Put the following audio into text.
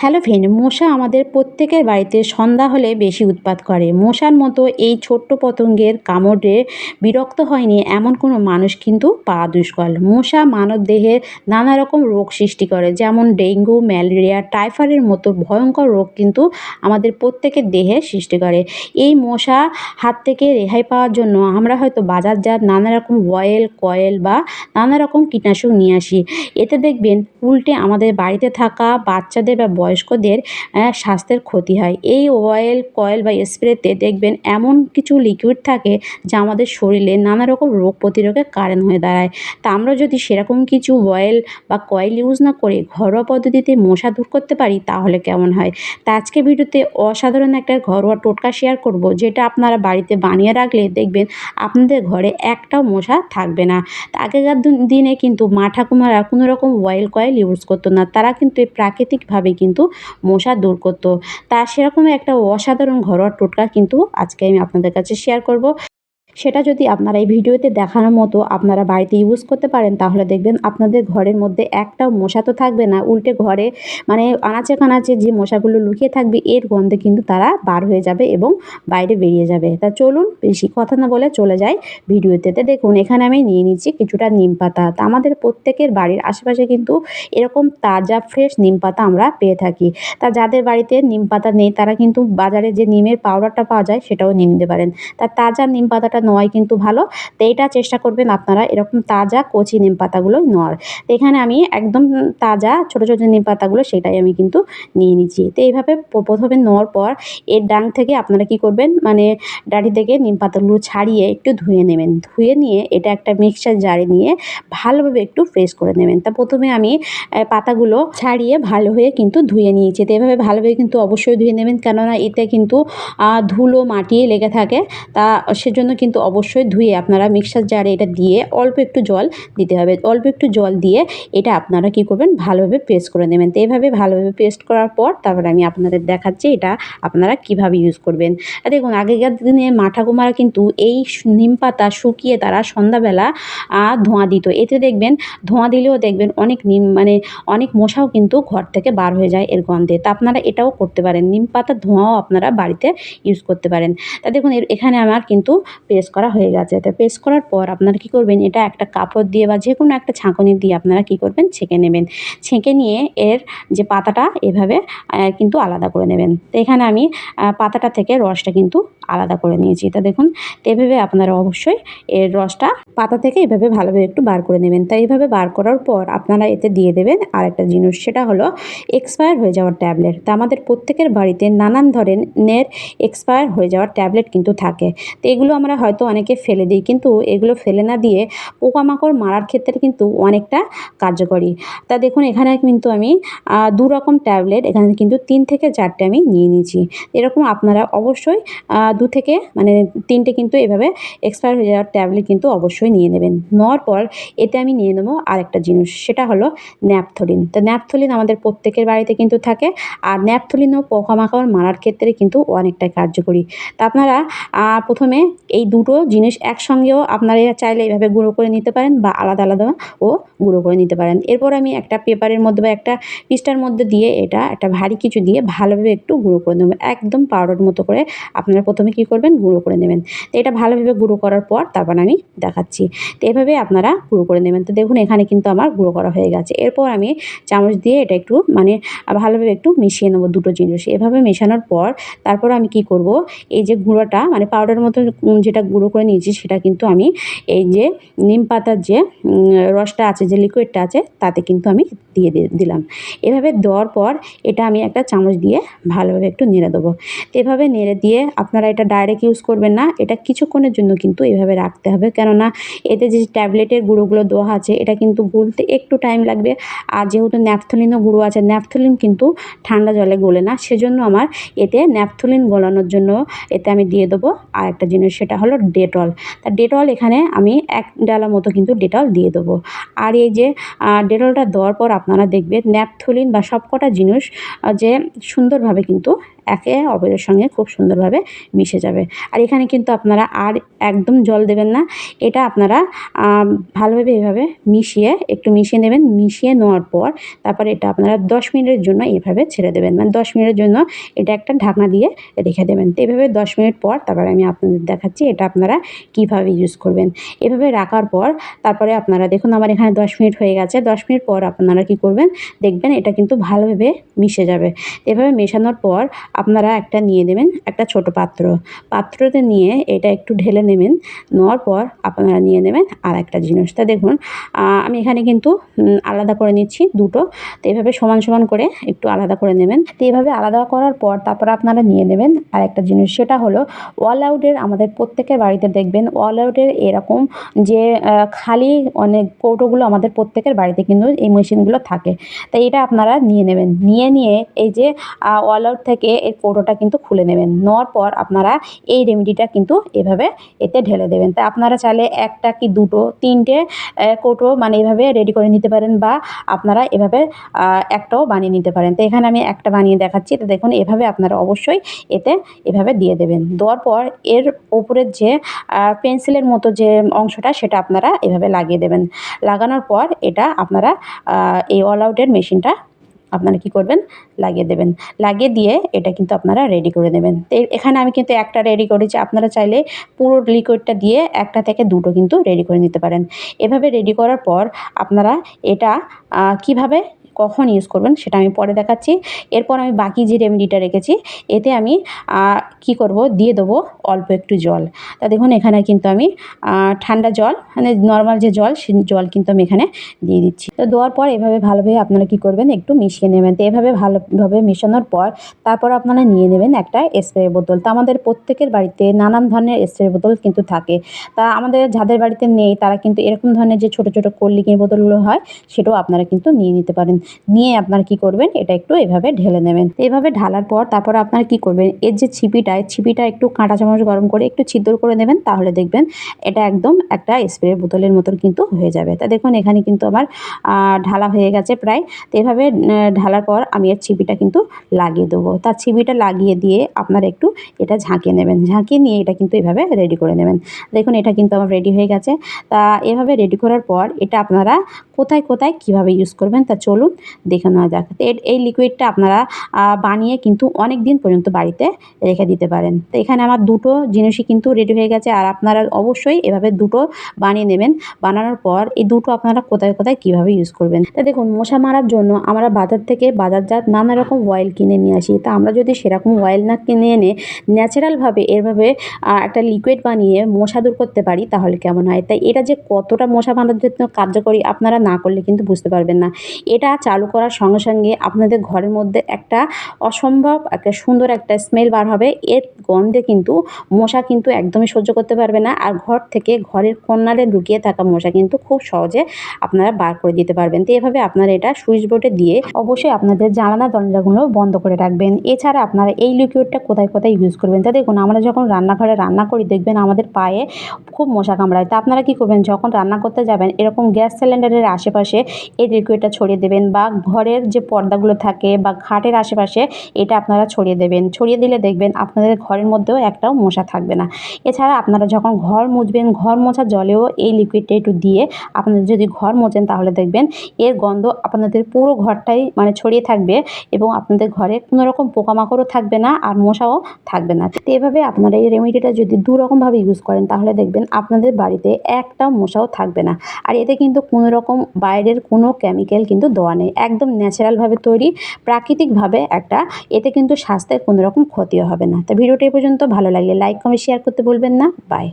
Hello friend, মশা আমাদের প্রত্যেকের বাড়িতে সন্ধ্যা হলে বেশি উৎপাত করে। মশার মতো এই ছোট্ট পতঙ্গের কামড়ে বিরক্ত হয়নি এমন কোনো মানুষ কিন্তু পাওয়া দুষ্কল মশা মানব দেহে নানা রকম রোগ সৃষ্টি করে, যেমন ডেঙ্গু, ম্যালেরিয়া, টাইফয়েডের মতো ভয়ঙ্কর রোগ কিন্তু আমাদের প্রত্যেকের দেহে সৃষ্টি করে। এই মশা হাত থেকে রেহাই পাওয়ার জন্য আমরা হয়তো বাজারজাত নানা রকম অয়েল কয়েল বা নানা রকম কীটনাশক নিয়ে আসি। এতে দেখবেন উল্টে আমাদের বাড়িতে থাকা বাচ্চাদের বা বয়স্কদের স্বাস্থ্যের ক্ষতি হয়। এই অয়েল কয়েল বা স্প্রেতে দেখবেন এমন কিছু লিকুইড থাকে যা আমাদের শরীরে নানা রকম রোগ প্রতিরোধের কারণ হয়ে দাঁড়ায়। তা আমরা যদি সেরকম কিছু অয়েল বা কয়েল ইউজ না করে ঘরোয়া পদ্ধতিতে মশা দূর করতে পারি, তাহলে কেমন হয়? তা আজকে ভিডিওতে অসাধারণ একটা ঘরোয়া টোটকা শেয়ার করব, যেটা আপনারা বাড়িতে বানিয়ে রাখলে দেখবেন আপনাদের ঘরে একটাও মশা থাকবে না। আগেকার দিনে কিন্তু মা ঠাকুমারা কোনো রকম অয়েল কয়েল ইউজ করতো না। তারা কিন্তু প্রাকৃতিকভাবে কিন্তু মশা দূর করতো। তা সেরকম একটা অসাধারণ ঘরোয়া টোটকা কিন্তু আজকে আমি আপনাদের কাছে শেয়ার করব। সেটা যদি আপনারা এই ভিডিওতে দেখানোর মতো আপনারা বাড়িতে ইউজ করতে পারেন, তাহলে দেখবেন আপনাদের ঘরের মধ্যে একটাও মশা তো থাকবে না। উল্টে ঘরে মানে আনাচে কানাচে যে মশাগুলো লুকিয়ে থাকবে, এর গন্ধে কিন্তু তারা বার হয়ে যাবে এবং বাইরে বেরিয়ে যাবে। তা চলুন, বেশি কথা না বলে চলে যাই ভিডিওতে। দেখুন, এখানে আমি নিয়ে নিচ্ছি কিছুটা নিম পাতা। তা আমাদের প্রত্যেকের বাড়ির আশেপাশে কিন্তু এরকম তাজা ফ্রেশ নিম পাতা আমরা পেয়ে থাকি। তা যাদের বাড়িতে নিম পাতা নেই, তারা কিন্তু বাজারে যে নিমের পাউডারটা পাওয়া যায়, সেটাও নিয়ে নিতে পারেন। তা তাজা নিম পাতাটা নেওয়াই কিন্তু ভালো। তো এইটা চেষ্টা করবেন আপনারা এরকম তাজা কচি নিম পাতাগুলো নেওয়ার। তো এখানে আমি একদম তাজা ছোটো ছোটো নিম পাতাগুলো সেটাই আমি কিন্তু নিয়ে নিচ্ছি। তো এইভাবে প্রথমে নেওয়ার পর এর ডাং থেকে আপনারা কি করবেন মানে ডাঁটি থেকে নিম পাতাগুলো ছাড়িয়ে একটু ধুয়ে নেবেন। ধুয়ে নিয়ে এটা একটা মিক্সচার জারে নিয়ে ভালোভাবে একটু ফ্রেশ করে নেবেন। তা প্রথমে আমি পাতাগুলো ছাড়িয়ে ভালো হয়ে কিন্তু ধুয়ে নিয়েছি। তো এভাবে ভালোভাবে কিন্তু অবশ্যই ধুয়ে নেবেন। কেননা এতে কিন্তু ধুলো মাটি লেগে থাকে। তা সেজন্য কিন্তু অবশ্যই ধুয়ে আপনারা মিক্সার জারে এটা দিয়ে অল্প একটু জল দিতে হবে। অল্প একটু জল দিয়ে এটা আপনারা কি করবেন? ভালোভাবে পেস্ট করে নেবেন। তো এইভাবে ভালোভাবে পেস্ট করার পর তারপরে আমি আপনাদের দেখাচ্ছি এটা আপনারা কীভাবে ইউজ করবেন। দেখুন, আগেকার দিনে মা ঠাকুমারা কিন্তু এই নিম পাতা শুকিয়ে তারা সন্ধ্যাবেলা ধোঁয়া দিত। এতে দেখবেন, ধোঁয়া দিলেও দেখবেন অনেক নিম মানে অনেক মশাও কিন্তু ঘর থেকে বার হয়ে যায় এর গন্ধে। তা আপনারা এটাও করতে পারেন। নিম পাতার ধোঁয়াও আপনারা বাড়িতে ইউজ করতে পারেন। তা দেখুন এখানে আমার কিন্তু পেস্ট করা হয়ে গেছে। তো পেস্ট করার পর আপনারা কী করবেন, এটা একটা কাপড় দিয়ে বা যে কোনো একটা ছাঁকনি দিয়ে আপনারা কী করবেন, ছেঁকে নেবেন। ছেঁকে নিয়ে এর যে পাতাটা, এভাবে কিন্তু আলাদা করে নেবেন। তো এখানে আমি পাতাটা থেকে রসটা কিন্তু আলাদা করে নিয়েছি। তা দেখুন, তো এভাবে আপনারা অবশ্যই এর রসটা পাতা থেকে এভাবে ভালোভাবে একটু বার করে নেবেন। তাই এইভাবে বার করার পর আপনারা এতে দিয়ে দেবেন আরেকটা জিনিস, সেটা হলো এক্সপায়ার হয়ে যাওয়ার ট্যাবলেট। তা আমাদের প্রত্যেকের বাড়িতে নানান ধরনের এক্সপায়ার হয়ে যাওয়ার ট্যাবলেট কিন্তু থাকে। তো এগুলো আমরা হয়তো অনেকে ফেলে দিই। কিন্তু এগুলো ফেলে না দিয়ে পোকামাকড় মারার ক্ষেত্রে কিন্তু অনেকটা কার্যকরী। তা দেখুন, এখানে কিন্তু আমি দু রকম ট্যাবলেট, এখানে কিন্তু তিন থেকে চারটে আমি নিয়ে নিয়েছি। এরকম আপনারা অবশ্যই দু থেকে মানে তিনটে কিন্তু এভাবে এক্সপায়ার হয়ে যাওয়ার ট্যাবলেট কিন্তু অবশ্যই নিয়ে নেবেন। নেওয়ার পর এতে আমি নিয়ে নেব আরেকটা জিনিস, সেটা হলো ন্যাপথলিন। তো ন্যাপথলিন আমাদের প্রত্যেকের বাড়িতে কিন্তু থাকে, আর ন্যাপথলিনও পোকামাকড় মারার ক্ষেত্রে কিন্তু অনেকটাই কার্যকরী। তা আপনারা প্রথমে এই দুটো জিনিস একসঙ্গেও আপনারা চাইলে এইভাবে গুঁড়ো করে নিতে পারেন বা আলাদা আলাদা ও গুঁড়ো করে নিতে পারেন। এরপর আমি একটা পেপারের মধ্যে বা একটা পিসটার মধ্যে দিয়ে এটা একটা ভারী কিছু দিয়ে ভালোভাবে একটু গুঁড়ো করে নেবেন একদম পাউডার মতো করে আপনারা প্রথমে কী করবেন? গুঁড়ো করে নেবেন। তো এটা ভালোভাবে গুঁড়ো করার পর তারপর আমি দেখাচ্ছি। তো এভাবে আপনারা গুঁড়ো করে নেবেন। তো দেখুন এখানে কিন্তু আমার গুঁড়ো করা হয়ে গেছে। এরপর আমি চামচ দিয়ে এটা একটু মানে ভালোভাবে একটু মিশিয়ে নেব দুটো জিনিস। এভাবে মেশানোর পর তারপর আমি কি করব? এই যে গুঁড়োটা মানে পাউডার মতো যেটা গুঁড়ো করে নিয়েছি, সেটা কিন্তু আমি এই যে নিম পাতার যে রসটা আছে, যে লিকুইডটা আছে, তাতে কিন্তু আমি দিয়ে দিলাম। এভাবে দেওয়ার পর এটা আমি একটা চামচ দিয়ে ভালোভাবে একটু নেড়ে দেবো। তো এভাবে নেড়ে দিয়ে আপনারা এটা ডাইরেক্ট ইউজ করবেন না, এটা কিছুক্ষণের জন্য কিন্তু এভাবে রাখতে হবে। কেননা এতে যে ট্যাবলেটের গুঁড়োগুলো দেওয়া আছে, এটা কিন্তু গুলতে একটু টাইম লাগবে। আর যেহেতু ন্যাপথলিনও গুঁড়ো আছে ন্যাপথলিন কিন্তু ঠান্ডা জলে গলে না, সেজন্য আমার এতে ন্যাপথলিন গলানোর জন্য এতে আমি দিয়ে দেবো আর একটা জিনিস, সেটা হলো ডেটল তা ডেটল এখানে আমি এক ডালা মতো কিন্তু ডেটল দিয়ে দেবো। আর এই যে ডেটলটা দেওয়ার পর আপনারা দেখবেন ন্যাপথলিন বা সবকটা জিনিস যে সুন্দরভাবে কিন্তু একে অপরের সঙ্গে খুব সুন্দরভাবে মিশে যাবে। আর এখানে কিন্তু আপনারা আর একদম জল দেবেন না। এটা আপনারা ভালোভাবে এভাবে মিশিয়ে, একটু মিশিয়ে নেবেন। মিশিয়ে নেওয়ার পর তারপরে এটা আপনারা দশ মিনিটের জন্য এভাবে ছেড়ে দেবেন। মানে দশ মিনিটের জন্য এটা একটা ঢাকনা দিয়ে রেখে দেবেন। তো এভাবে দশ মিনিট পর তারপরে আমি আপনাদের দেখাচ্ছি এটা আপনারা কীভাবে ইউজ করবেন। এভাবে রাখার পর তারপরে আপনারা দেখুন আমার এখানে দশ মিনিট হয়ে গেছে। দশ মিনিট পর আপনারা কি করবেন? দেখবেন এটা কিন্তু ভালোভাবে মিশে যাবে। এভাবে মেশানোর পর আপনারা একটা নিয়ে নেবেন একটা ছোট পাত্র। পাত্রতে নিয়ে এটা একটু ঢেলে নেবেন, নেওয়ার পর আপনারা নিয়ে নেবেন আর একটা জিনিস। তা দেখুন আমি এখানে কিন্তু আলাদা করে নিচ্ছি দুটো। তো এভাবে সমান সমান করে একটু আলাদা করে নেবেন। তো এইভাবে আলাদা করার পর তারপর আপনারা নিয়ে নেবেন আর একটা জিনিস। সেটা হলো ওয়াল আউটের আমাদের প্রত্যেকের বাড়িতে দেখবেন ওয়াল আউটের এরকম যে খালি অনেক কৌটোগুলো আমাদের প্রত্যেকের বাড়িতে কিন্তু এই মেশিনগুলো থাকে। তাই এটা আপনারা নিয়ে নেবেন। নিয়ে নিয়ে এই যে ওয়াল আউট থেকে এই কৌটোটা কিন্তু খুলে নেবেন। নেওয়ার পর আপনারা এই রেমেডিটা কিন্তু এভাবে এতে ঢেলে দেবেন। তা আপনারা চাইলে একটা কি দুটো, তিনটে কৌটো মানে এভাবে রেডি করে নিতে পারেন বা আপনারা এভাবে একটাও বানিয়ে নিতে পারেন। তো এখানে আমি একটা বানিয়ে দেখাচ্ছি। তো দেখুন, এভাবে আপনারা অবশ্যই এতে এভাবে দিয়ে দেবেন। দেওয়ার পর এর ওপরের যে পেন্সিলের মতো যে অংশটা, সেটা আপনারা এভাবে লাগিয়ে দেবেন। লাগানোর পর এটা আপনারা এই অল আউটের মেশিনটা আপনারা কি করবেন? লাগিয়ে দেবেন। লাগিয়ে দিয়ে এটা কিন্তু আপনারা রেডি করে দেবেন এখানে আমি কিন্তু একটা রেডি করেছি। আপনারা চাইলে পুরো লিকুইডটা দিয়ে একটা থেকে দুটো কিন্তু রেডি করে নিতে পারেন। এভাবে রেডি করার পর আপনারা এটা কীভাবে কখন ইউজ করবেন সেটা আমি পরে দেখাচ্ছি। এরপর আমি বাকি যে রেমেডিটা রেখেছি, এতে আমি কি করব, দিয়ে দেবো অল্প একটু জল। তা দেখুন, এখানে কিন্তু আমি ঠান্ডা জল মানে নর্মাল যে জল, সে জল কিন্তু আমি এখানে দিয়ে দিচ্ছি। তো দেওয়ার পর এভাবে ভালোভাবে আপনারা কি করবেন, একটু মিশিয়ে নেবেন। তো এভাবে ভালোভাবে মেশানোর পর তারপর আপনারা নিয়ে নেবেন একটা স্প্রে বোতল তো আমাদের প্রত্যেকের বাড়িতে নানান ধরনের স্প্রে বোতল কিন্তু থাকে। তা আমাদের যাদের বাড়িতে নেই, তারা কিন্তু এরকম ধরনের যে ছোটো ছোটো কোল্ড ড্রিঙ্কের বোতলগুলো হয়, সেটাও আপনারা কিন্তু নিয়ে নিতে পারেন। নিয়ে আপনার কি করবেন, এটা একটু এভাবে ঢেলে নেবেন। এভাবে ঢালার পর তারপর আপনার কি করবেন, এর যে ছিপিটা, এই ছিপিটা একটু কাঁটা চামচ গরম করে একটু ছিদ্র করে নেবেন, তাহলে দেখবেন এটা একদম একটা স্প্রে বোতলের মতন কিন্তু হয়ে যাবে। তা দেখুন, এখানে কিন্তু আমার ঢালা হয়ে গেছে প্রায়। তো এভাবে ঢালার পর আমি এর ছিপিটা কিন্তু লাগিয়ে দেবো। তার ছিপিটা লাগিয়ে দিয়ে আপনারা একটু এটা ঝাঁকিয়ে নেবেন। ঝাঁকিয়ে নিয়ে এটা কিন্তু এভাবে রেডি করে নেবেন। দেখুন, এটা কিন্তু আমার রেডি হয়ে গেছে। তা এভাবে রেডি করার পর এটা আপনারা কোথায় কোথায় কীভাবে ইউজ করবেন তা চলুন দেখে নেওয়া যাক। এই লিকুইডটা আপনারা বানিয়ে কিন্তু অনেক দিন পর্যন্ত বাড়িতে রেখে দিতে পারেন। তো এখানে আমার দুটো জিনিসই কিন্তু রেডি হয়ে গেছে আর আপনারা অবশ্যই এভাবে দুটো বানিয়ে নেবেন। বানানোর পর এই দুটো আপনারা কোথায় কোথায় কীভাবে ইউজ করবেন। তা দেখুন, মশা মারার জন্য আমরা বাজার থেকে বাজারজাত নানা রকম অয়েল কিনে নিয়ে আসি। তা আমরা যদি সেরকম অয়েল না কিনে এনে ন্যাচারালভাবে এভাবে একটা লিকুইড বানিয়ে মশা দূর করতে পারি তাহলে কেমন হয়? তাই এটা যে কতটা মশা মারার জন্য কার্যকরী আপনারা না করলে কিন্তু বুঝতে পারবেন না। এটা চালু করার সঙ্গে সঙ্গে আপনাদের ঘরের মধ্যে একটা অসম্ভব, একটা সুন্দর একটা স্মেল বার হবে। এর গন্ধে কিন্তু মশা কিন্তু একদমই সহ্য করতে পারবে না। আর ঘর থেকে ঘরের কর্নারে লুকিয়ে থাকা মশা কিন্তু খুব সহজে আপনারা বার করে দিতে পারবেন। তো এভাবে আপনারা এটা সুইচ বোর্ডে দিয়ে অবশ্যই আপনাদের জানালা দরজাগুলো বন্ধ করে রাখবেন। এছাড়া আপনারা এই লিকুইডটা কোথায় কোথায় ইউজ করবেন? তা দেখুন, আমরা যখন রান্নাঘরে রান্না করি, দেখবেন আমাদের পায়ে খুব মশা কামড়ায়। তা আপনারা কী করবেন? যখন রান্না করতে যাবেন, এরকম গ্যাস সিলিন্ডারের আশেপাশে এই লিকুইডটা ছড়িয়ে দেবেন বা ঘরের যে পর্দাগুলো থাকে বা খাটের আশেপাশে এটা আপনারা ছড়িয়ে দেবেন। ছড়িয়ে দিলে দেখবেন আপনাদের ঘরের মধ্যেও একটাও মশা থাকবে না। এছাড়া আপনারা যখন ঘর মুছবেন, ঘর মোছার জলেও এই লিকুইডটা একটু দিয়ে আপনাদের যদি ঘর মোছেন তাহলে দেখবেন এর গন্ধ আপনাদের পুরো ঘরটাই মানে ছড়িয়ে থাকবে এবং আপনাদের ঘরে কোনো রকম পোকামাকড়ও থাকবে না আর মশাও থাকবে না। তো এভাবে আপনারা এই রেমেডিটা যদি দু রকমভাবে ইউজ করেন তাহলে দেখবেন আপনাদের বাড়িতে একটাও মশাও থাকবে না। আর এতে কিন্তু কোনো রকম বাইরের কোনো কেমিক্যাল কিন্তু দেওয়া নেই। একদম ন্যাচারালভাবে তৈরি, প্রাকৃতিকভাবে একটা, এতে কিন্তু স্বাস্থ্যের কোনো রকম ক্ষতিও হবে না। তো ভিডিওটি পর্যন্ত। ভালো লাগলে লাইক কমেন্ট শেয়ার করতে বলবেন না। বাই